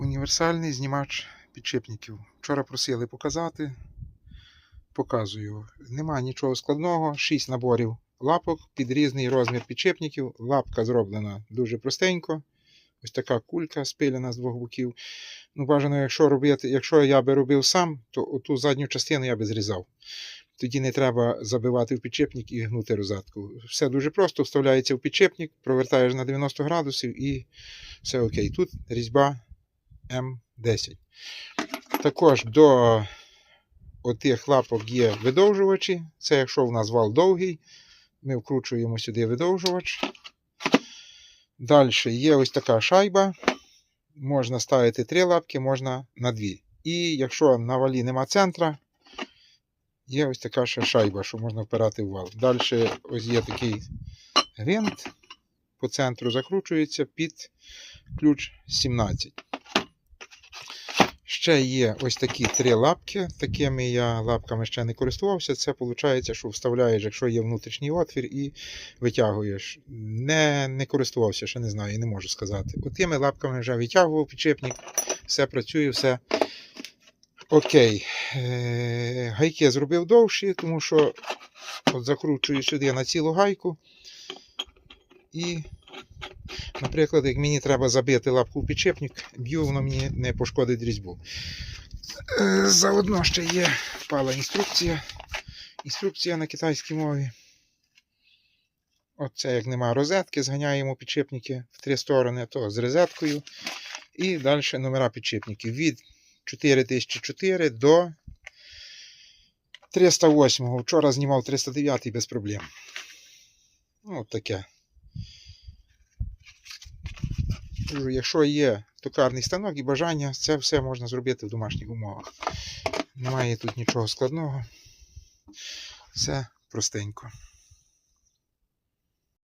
Універсальний знімач підшипників. Вчора просили показати. Показую. Нема нічого складного. 6 наборів лапок під різний розмір підшипників. Лапка зроблена дуже простенько. Ось така кулька спилена з двох боків. Ну, бажано, якщо робити, якщо я би робив сам, то оту задню частину я би зрізав. Тоді не треба забивати в підшипник і гнути розетку. Все дуже просто, вставляється в підшипник, провертаєш на 90 градусів і все окей. Тут різьба М10. Також до отих лапок є видовжувачі. Це якщо в нас вал довгий, ми вкручуємо сюди видовжувач. Далі є ось така шайба. Можна ставити три лапки, можна на дві. І якщо на валі нема центра, є ось така ще шайба, що можна впирати в вал. Далі ось є такий гвинт, по центру закручується під ключ 17. Ще є ось такі три лапки. Такими я лапками ще не користувався. Це виходить, що вставляєш, якщо є внутрішній отвір, і витягуєш. Не, не користувався, ще не знаю, не можу сказати. Отими лапками вже витягував підшипник, все працює, все окей. Е, Гайки зробив довші, тому що от закручую сюди на цілу гайку. І Наприклад, як мені треба забити лапку в підшипник, б'ю, воно мені не пошкодить різьбу. Е, Заодно ще є впала інструкція. Інструкція на китайській мові. Оце як нема розетки, зганяємо підшипники в три сторони, то з розеткою. І далі номера підшипників від 4004 до 308. Вчора знімав 309 без проблем. Ну, от таке. Якщо є токарний станок і бажання, це все можна зробити в домашніх умовах. Немає тут нічого складного. Все простенько.